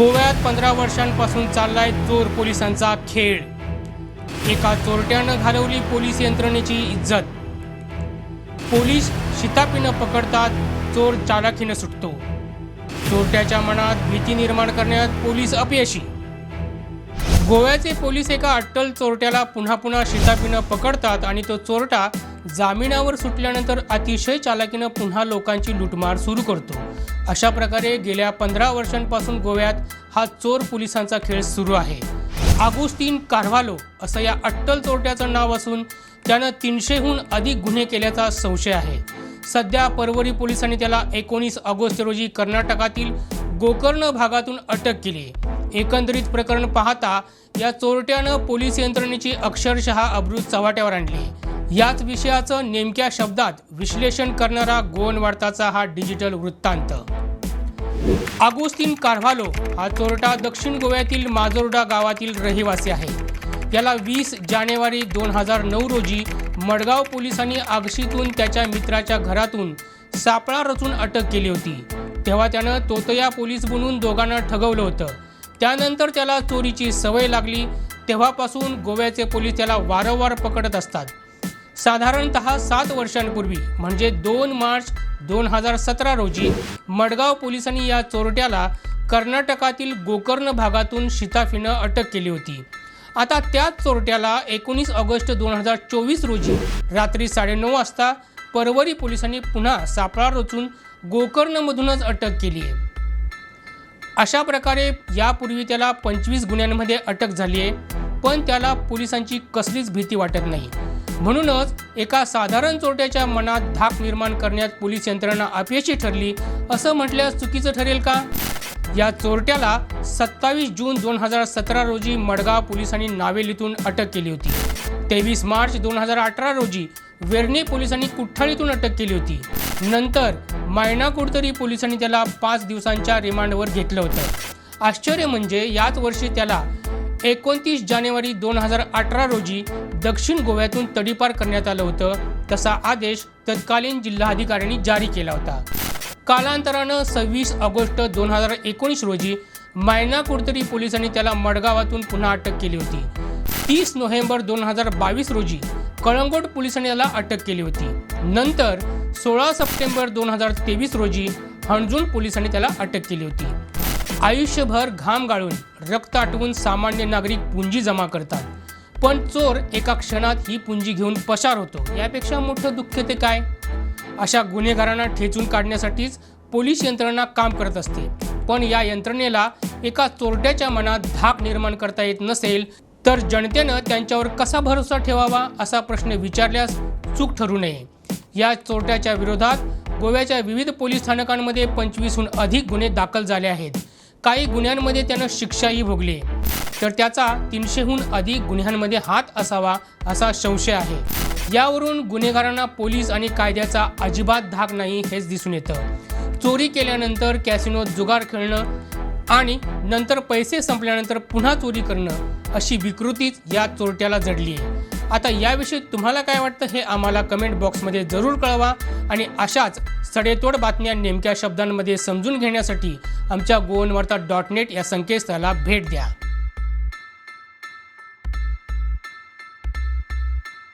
गोव्यात पंधरा वर्षांपासून चाललाय चोर पोलिसांचा खेळ. एका चोरट्यानं घालवली पोलीस यंत्रणेची इज्जत. पोलीस शितापीनं पकडतात चोर चालाखीनं सुटतो. चोरट्याच्या मनात भीती निर्माण करण्यात पोलीस अपयशी गोव्याचे पोलीस एका अट्टल चोरट्याला पुन्हा पुन्हा शितापीनं पकडतात आणि तो चोरटा जामिनावर सुटल्यानंतर अतिशय चालाकीनं पुन्हा लोकांची लुटमार सुरू करतो. अशा प्रकारे गेल्या पंधरा वर्षांपासून गोव्यात हा चोर पोलिसांचा खेळ सुरू आहे. आगुस्तीन कार्व्हालो असं या अट्टल चोरट्याचं नाव असून त्यानं तीनशेहून अधिक गुन्हे केल्याचा संशय आहे. सध्या परवरी पोलिसांनी त्याला एकोणीस ऑगस्ट रोजी कर्नाटकातील गोकर्ण भागातून अटक केली. एकंदरीत प्रकरण पाहता या चोरट्यानं पोलीस यंत्रणेची अक्षरशः अब्रू चव्हाट्यावर आणली. याच विषयाचं नेमक्या शब्दात विश्लेषण करणारा गोवन वार्ताचा हा डिजिटल वृत्तांत. आगोस्तीन कार्व्हालो हा चोरटा दक्षिण गोव्यातील माजोर्डा गावातील रहिवासी आहे. याला वीस जानेवारी दोन हजार नऊ रोजी मडगाव पोलिसांनी आगशीतून त्याच्या मित्राच्या घरातून सापळा रचून अटक केली होती. तेव्हा त्यानं तोतया पोलीस बनून दोघांना ठगवलं होतं. त्यानंतर त्याला चोरीची सवय लागली. तेव्हापासून गोव्याचे पोलीस त्याला वारंवार पकडत असतात. साधारणतः सात वर्षांपूर्वी म्हणजे दोन मार्च दोन हजार सतरा रोजी मडगाव पोलिसांनी या चोरट्याला कर्नाटकातील गोकर्ण भागातून शिताफीनं अटक केली होती. आता त्याच चोरट्याला एकोणीस ऑगस्ट दोन हजार चोवीस रोजी रात्री साडेनऊ वाजता परवरी पोलिसांनी पुन्हा सापळा रचून गोकर्णमधूनच अटक केली आहे. अशा प्रकारे यापूर्वी त्याला पंचवीस गुन्ह्यांमध्ये अटक झाली आहे पण त्याला पोलिसांची कसलीच भीती वाटत नाही. म्हणूनच एका साधारण चोरट्याच्या मनात धाक निर्माण करण्यात पोलीस यंत्रणा अपयशी ठरली असं म्हटल्यास चुकीचं ठरेल का? या चोरट्याला सत्तावीस जून दोन हजार सतरा रोजी मडगाव पोलिसांनी नावेलीतून अटक केली होती. तेवीस मार्च दोन हजार अठरा रोजी वेर्णे पोलिसांनी कुठ्ठाळीतून अटक केली होती. नंतर मायना कुडतरी पोलिसांनी त्याला पाच दिवसांच्या रिमांडवर घेतलं होतं. आश्चर्य म्हणजे याच वर्षी त्याला एकोणतीस जानेवारी दोन हजार अठरा रोजी दक्षिण गोव्यातून तडीपार करण्यात आलं होतं तसा आदेश तत्कालीन जिल्हाधिकाऱ्यांनी जारी केला होता. कालांतरानं सव्वीस ऑगस्ट दोन हजार एकोणीस रोजी मायना कुडतरी पोलिसांनी त्याला मडगावातून पुन्हा अटक केली होती. तीस नोव्हेंबर दोन हजार बावीस रोजी कळंगोट पोलिसांनी त्याला अटक केली होती. नंतर सोळा सप्टेंबर दोन हजार तेवीस रोजी हणजून पोलिसांनी त्याला अटक केली होती. आयुष्यभर घाम गाळून रक्त आटवून सामान्य नागरिक पुंजी जमा करतात. पण चोर एका क्षणात ही पुंजी घेऊन पसार होतो. यापेक्षा मोठं दुःख ते काय? अशा गुन्हेगारांना ठेचून काढण्यासाठीच पोलीस यंत्रणा काम करत असते. पण या यंत्रणेला एका चोरट्याच्या मनात धाक निर्माण करता येत नसेल तर जनतेनं त्यांच्यावर कसा भरोसा ठेवावा असा प्रश्न विचारल्यास चूक ठरू नये. या चोरट्याच्या विरोधात गोव्याच्या विविध पोलीस स्थानकांमध्ये पंचवीसहून अधिक गुन्हे दाखल झाले आहेत. काही गुन्ह्यांमध्ये त्यानं शिक्षाही भोगली. तर त्याचा तीनशेहून अधिक गुन्ह्यांमध्ये हात असावा असा संशय आहे. यावरून गुन्हेगारांना पोलीस आणि कायद्याचा अजिबात धाक नाही हेच दिसून येतं. चोरी केल्यानंतर कॅसिनोत जुगार खेळणं आणि नंतर पैसे संपल्यानंतर पुन्हा चोरी करणं अशी विकृतीच या चोरट्याला जडली आहे आता याविषयी तुम्हाला काय वाटतं हे आम्हाला कमेंट बॉक्समध्ये जरूर कळवा. आणि अशाच सडेतोड बातम्या नेमक्या शब्दांमध्ये समजून घेण्यासाठी आमच्या गोवनवार्ता डॉट नेट या संकेतस्थळाला भेट द्या.